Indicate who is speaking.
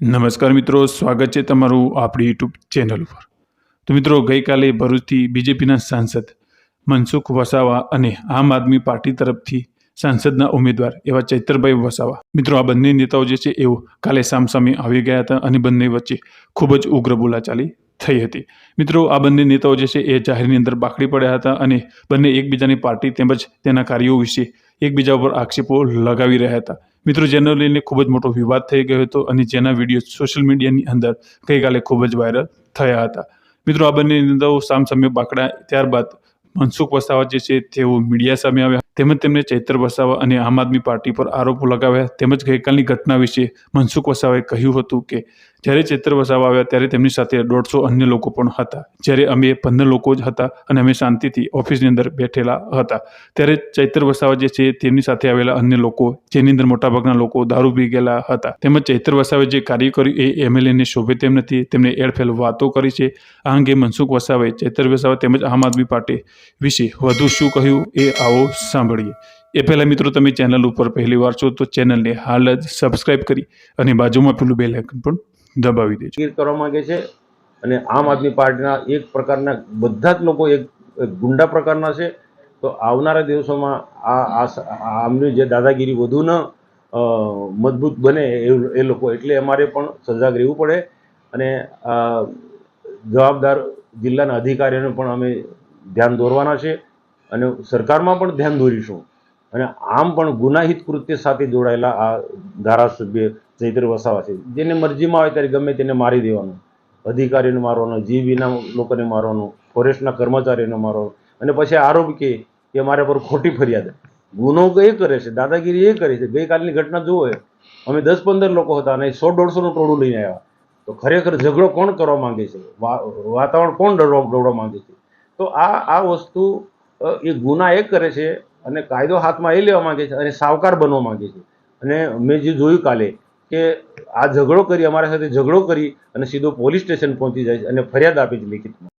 Speaker 1: નમસ્કાર મિત્રો, સ્વાગત છે તમારું આપણી યુટ્યુબ ચેનલ ઉપર. તો મિત્રો, ગઈકાલે ભરૂચથી બીજેપીના સાંસદ મનસુખ વસાવા અને આમ આદમી પાર્ટી તરફથી સાંસદના ઉમેદવાર એવા ચૈતરભાઈ વસાવા. મિત્રો, આ બંને નેતાઓ જે છે, એઓ કાલે સામસામે આવી ગયા હતા અને બંને વચ્ચે ખૂબ જ ઉગ્ર બોલાચાલી થઈ હતી. મિત્રો, આ બંને નેતાઓ જે છે, એ જાહેરની અંદર બાખડી પડ્યા હતા અને બંને એકબીજાની પાર્ટી તેમજ તેના કાર્યો વિશે એકબીજા ઉપર આક્ષેપો લગાવી રહ્યા હતા. મિત્રો, જેને લઈને ખૂબ જ મોટો વિવાદ થઈ ગયો હતો અને જેના વીડિયો સોશિયલ મીડિયાની અંદર ગઈકાલે ખૂબ જ વાયરલ થયા હતા. મિત્રો, આ બંને નેતાઓ સામસામે બાકડા, ત્યારબાદ મનસુખ વસાવા જે છે, તેઓ મીડિયા સામે આવ્યા. તેમજ તેમને ચૈત્ર વસાવા અને આમ આદમી પાર્ટી પર આરોપો લગાવ્યા. તેમજ ગઈકાલની ઘટના વિશે મનસુખ વસાવાએ કહ્યું હતું કે, જ્યારે ચૈત્ર વસાવા આવ્યા, ત્યારે તેમની સાથે દોઢસો અન્ય લોકો પણ હતા. જ્યારે અમે પંદર લોકો જ હતા અને અમે શાંતિથી ઓફિસની અંદર બેઠેલા હતા. ત્યારે ચૈત્ર વસાવા જે છે, તેમની સાથે આવેલા અન્ય લોકો, જેની અંદર મોટાભાગના લોકો દારૂ પી ગયેલા હતા. તેમજ ચૈત્ર વસાવે જે કાર્ય કર્યું એ એમએલએને શોભે તેમ નથી. તેમણે એડફેલ વાતો કરી છે. આ અંગે મનસુખ વસાવે ચૈત્ર વસાવા તેમજ આમ આદમી પાર્ટી વિશે વધુ શું કહ્યું એ આવો સાંભળીએ. એ પહેલાં મિત્રો તમે ચેનલ ઉપર પહેલી વાર છો તો ચેનલને હાલ જ સબસ્ક્રાઇબ કરી અને બાજુમાં પેલું બે આઇકન પણ દબાવી દેજો.
Speaker 2: કરવા માંગે છે અને આમ આદમી પાર્ટીના એક પ્રકારના બધા જ લોકો એક ગુંડા પ્રકારના છે. તો આવનારા દિવસોમાં આ આમની જે દાદાગીરી વધુ ન મજબૂત બને એ લોકો એટલે અમારે પણ સજાગ રહેવું પડે. અને જવાબદાર જિલ્લાના અધિકારીઓને પણ અમે ધ્યાન દોરવાના છે અને સરકારમાં પણ ધ્યાન દોરીશું. અને આમ પણ ગુનાહિત કૃત્ય સાથે જોડાયેલા આ ધારાસભ્ય ચૈત્ર વસાવા છે. જેને મરજીમાં આવે ત્યારે ગમે તેને મારી દેવાનું. અધિકારીને મારવાનો, જીબીના લોકોને મારવાનું, ફોરેસ્ટના કર્મચારીને મારવાનો. અને પછી આરોપ કે મારા પર ખોટી ફરિયાદ. ગુનો એ કરે છે, દાદાગીરી એ કરે છે. ગઈકાલની ઘટના જુઓ અમે દસ પંદર લોકો હતા અને સો દોઢસોનું ટોળું લઈને આવ્યા. તો ખરેખર ઝઘડો કોણ કરવા માંગે છે? વાતાવરણ કોણ દોડવા દોડવા માંગે છે? તો આ આ વસ્તુ એ ગુના એ કરે છે અને કાયદો હાથમાં એ લેવા માંગે છે અને સાવકાર બનવા માંગે છે. અને મેં જે જોયું કાલે કે આ ઝઘડો કરી, અમારા સાથે ઝઘડો કરી અને સીધો પોલીસ સ્ટેશન પહોંચી જાય છે અને ફરિયાદ આપી છે લેખિતમાં.